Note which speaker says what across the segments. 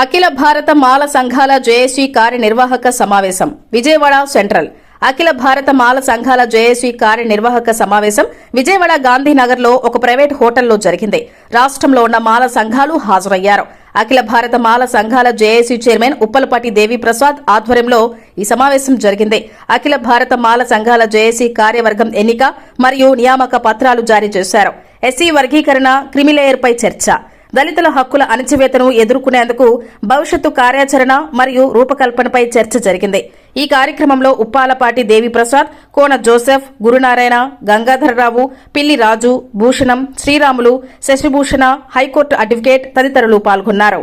Speaker 1: అఖిల భారత మాల సంఘాల జేఏసీ కార్యనిర్వాహక సమావేశం విజయవాడ సెంట్రల్. అఖిల భారత మాల సంఘాల జేఏసీ కార్యనిర్వాహక సమావేశం విజయవాడ గాంధీనగర్లో ఒక ప్రైవేట్ హోటల్లో జరిగింది. రాష్ట్రంలో ఉన్న మాల సంఘాలు హాజరయ్యారు. అఖిల భారత మాల సంఘాల జేఏసీ చైర్మన్ ఉప్పలపాటి దేవిప్రసాద్ ఆధ్వర్యంలో ఈ సమావేశం జరిగింది. అఖిల భారత మాల సంఘాల జేఏసీ కార్యవర్గం ఎన్నిక మరియు నియామక పత్రాలు జారీ చేశారు. ఎస్సీ వర్గీకరణ క్రిమిలేయర్పై చర్చ. దళితుల హక్కుల అణచివేతను ఎదుర్కొనేందుకు భవిష్యత్తు కార్యాచరణ మరియు రూపకల్పనపై చర్చ జరిగింది. ఈ కార్యక్రమంలో Uppalapati Deviprasad Kona Joseph Gurunarayana Gangadhararao Pilli Raju Bhushanam Sriramulu Sasibhushana high court advocate తదితరులు పాల్గొన్నారు.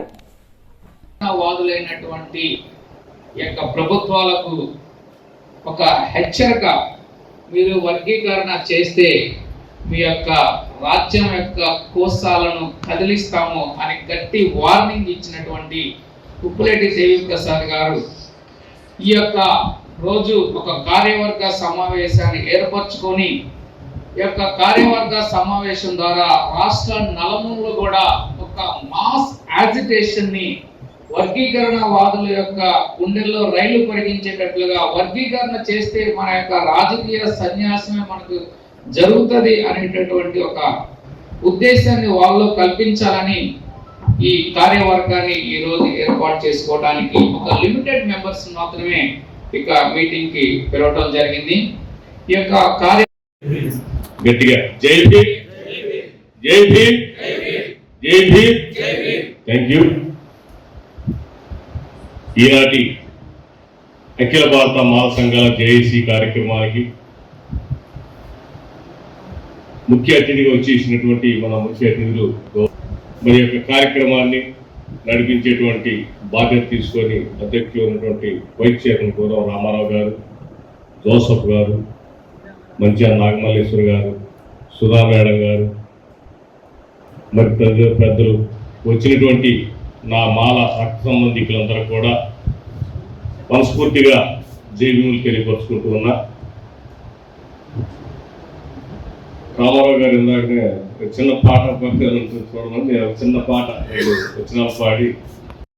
Speaker 2: ప్రభుత్వాలకు ఒక హెచ్చరిక మీరు వర్గీకరణ చేస్తే మీ యొక్క రాజ్యం యొక్క కోసాలను కదిలిస్తాము అని గట్టి వార్నింగ్ ఇచ్చినటువంటి ఉప్పులేటి దేవి ప్రసాద్ గారు ఈ యొక్క రోజు ఒక కార్యవర్గ సమావేశాన్ని ఏర్పరచుకొని ఈ యొక్క కార్యవర్గ సమావేశం ద్వారా రాష్ట్ర నలుమూలలో కూడా ఒక మాస్ యాజిటేషన్ని వర్గీకరణ వాదుల యొక్క గుండెల్లో రైలు పరిగించేటట్లుగా వర్గీకరణ చేస్తే మన యొక్క రాజకీయ సన్యాసమే మనకు జరుగుతుంది అనేటటువంటి ఒక ఉద్దేశాన్ని వాళ్ళు కల్పించాలని ఈ కార్యవర్గాన్ని ఈ రోజు ఏర్పాటు చేసుకోవడానికి ఒక లిమిటెడ్ మెంబర్స్ మాత్రమే ఇక మీటింగ్కి పిలవటం జరిగింది. ఈ యొక్క కార్య
Speaker 3: గట్టిగా. జై భీమ్. జై భీమ్. జై భీమ్. థ్యాంక్ యూ ఈనాటి అఖిల భారత మహాసంఘాల జేఏసీ కార్యక్రమానికి ముఖ్య అతిథిగా వచ్చేసినటువంటి మన ముఖ్య అతిథులు మరి యొక్క కార్యక్రమాన్ని నడిపించేటువంటి బాధ్యత తీసుకొని అధ్యక్షులు ఉన్నటువంటి వైస్ చైర్మన్ గౌరవ రామారావు గారు జోసఫ్ గారు మంచిగా నాగమల్లేశ్వర్ గారు సుధా మేడం గారు మరి పెద్దలు వచ్చినటువంటి నా మాల రక్త సంబంధికులందరూ కూడా మనస్ఫూర్తిగా జైవీములు తెలియపరుచుకుంటూ ఉన్నా. రామారావు గారు ఇందాకనే ఒక చిన్న పాట పంపారు చూడమని నేను ఒక చిన్న పాట నేను వచ్చిన పాడి